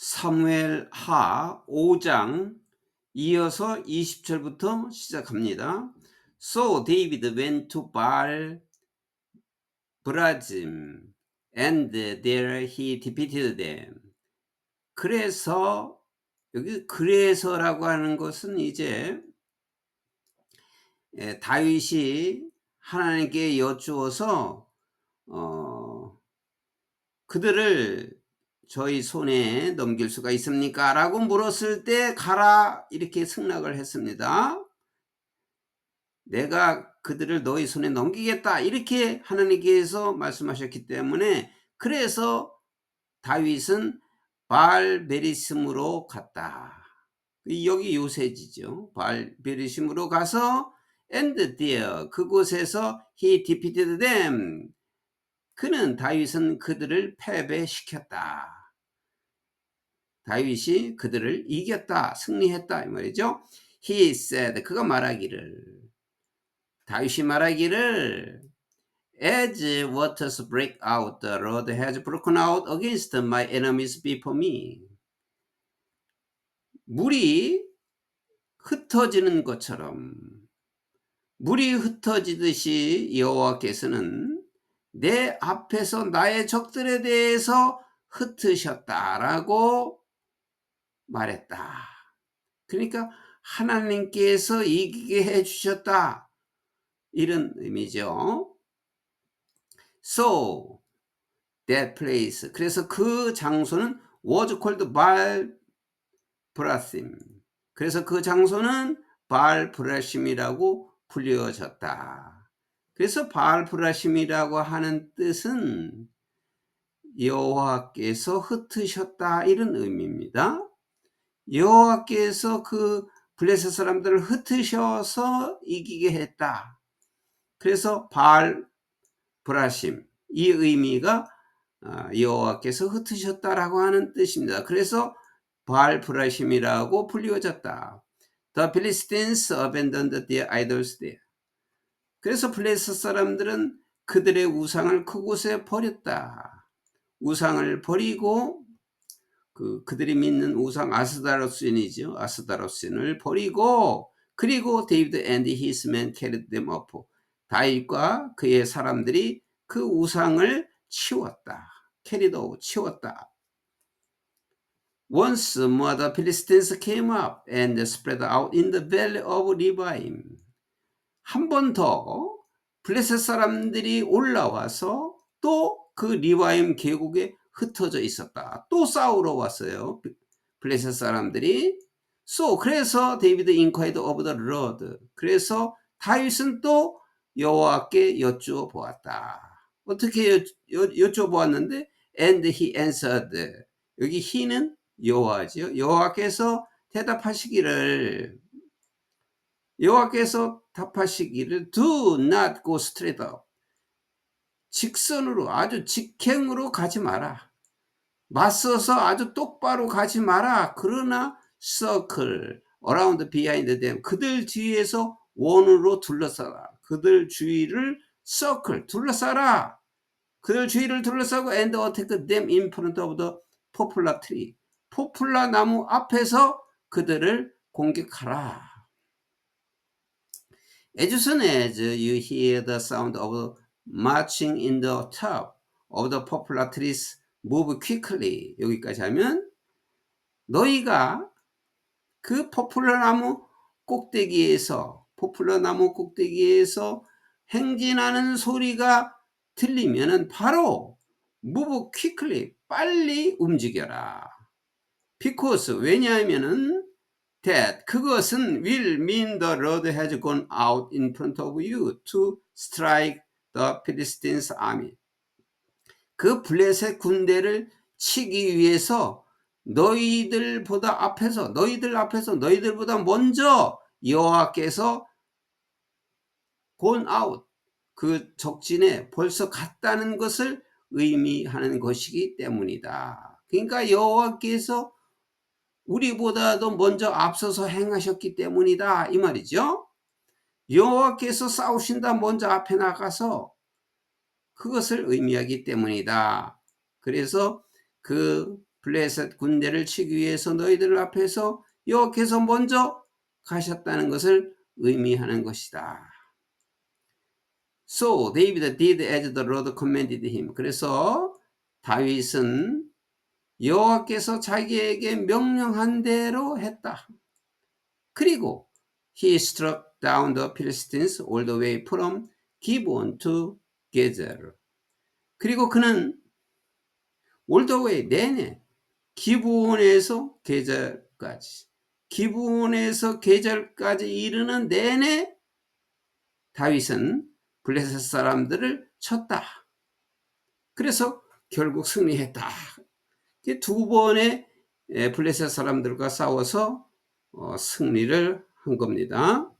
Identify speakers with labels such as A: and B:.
A: 사무엘 하 5장 이어서 20절부터 시작합니다. So David went to Baal Brazim and there he defeated them. 그래서 여기 그래서라고 하는 것은 이제 예, 다윗이 하나님께 여쭈어서 어, 그들을 저희 손에 넘길 수가 있습니까? 라고 물었을 때 가라 이렇게 승낙을 했습니다. 내가 그들을 너희 손에 넘기겠다 이렇게 하나님께서 말씀하셨기 때문에 그래서 다윗은 발베리심으로 갔다. 여기 요새지죠. 발베리심으로 가서 and there 그곳에서 he defeated them 그는 다윗은 그들을 패배시켰다. 다윗이 그들을 이겼다, 승리했다 이 말이죠. He said 그가 말하기를 다윗이 말하기를 As waters break out, the Lord has broken out against my enemies before me. 물이 흩어지는 것처럼 물이 흩어지듯이 여호와께서는 내 앞에서 나의 적들에 대해서 흩으셨다라고 말했다. 그러니까 하나님께서 이기게 해주셨다. 이런 의미죠. So that place. 그래서 그 장소는 was called 발 브라심. 그래서 그 장소는 발 브라심이라고 불려졌다. 그래서 발 브라심이라고 하는 뜻은 여호와께서 흩으셨다 이런 의미입니다. 여호와께서 그 블레셋 사람들을 흩으셔서 이기게 했다. 그래서 바알 브라심 이 의미가 아, 여호와께서 흩으셨다라고 하는 뜻입니다. 그래서 바알 브라심이라고 불리워졌다. The Philistines abandoned their idols there. 그래서 블레셋 사람들은 그들의 우상을 그곳에 버렸다. 우상을 버리고 그 그들이 믿는 우상 아스다로스인이죠. 아스다로스인을 버리고 그리고 데이비드 앤디 히스맨 캐리드 댐 어프 다윗과 그의 사람들이 그 우상을 치웠다. 캐리도 치웠다. Once more the Philistines came up and spread out in the valley of Rephaim. 한 번 더 블레셋 사람들이 올라와서 또 그 리바임 계곡에 흩어져 있었다. 또 싸우러 왔어요. 블레셋 사람들이. So 그래서 데이비드 인콰이드 오브 더 로드. 그래서 다윗은 또 여호와께 여쭈어 보았다. 어떻게 여, 여, 여쭈어 보았는데 and he answered. 여기 he는 여호와죠. 여호와께서 대답하시기를 여호와께서 답하시기를 do not go straight up. 직선으로 아주 직행으로 가지 마라. 맞서서 아주 똑바로 가지 마라. 그러나 circle around behind them 그들 뒤에서 원으로 둘러싸라. 그들 주위를 circle 둘러싸라. 그들 주위를 둘러싸고 and attack them in front. 포플라 나무 앞에서 그들을 공격하라. As soon as you hear the sound of marching in the top of the poplar trees, move quickly. 여기까지 하면 너희가 그 포플러 나무 꼭대기에서 포플러 나무 꼭대기에서 행진하는 소리가 들리면은 바로 move quickly 빨리 움직여라. because 왜냐하면은 that 그것은 will mean the Lord has gone out in front of you to strike the Philistines army. 그 블레셋 군대를 치기 위해서 너희들보다 앞에서 너희들 앞에서 너희들보다 먼저 여호와께서 gone out 그 적진에 벌써 갔다는 것을 의미하는 것이기 때문이다. 그러니까 여호와께서 우리보다도 먼저 앞서서 행하셨기 때문이다 이 말이죠. 여호와께서 싸우신다 먼저 앞에 나가서 그것을 의미하기 때문이다. 그래서 그 블레셋 군대를 치기 위해서 너희들 앞에서 여호와께서 먼저 가셨다는 것을 의미하는 것이다. So David did as the Lord commanded him. 그래서 다윗은 여호와께서 자기에게 명령한 대로 했다. 그리고 he struck down the Philistines all the way from Gibeon to Gezer. 그리고 그는 all the way 내내 기부원에서 계절까지 기부원에서 계절까지 이르는 내내 다윗은 블레셋 사람들을 쳤다. 그래서 결국 승리했다. 두 번의 블레셋 사람들과 싸워서 어, 승리를 한 겁니다.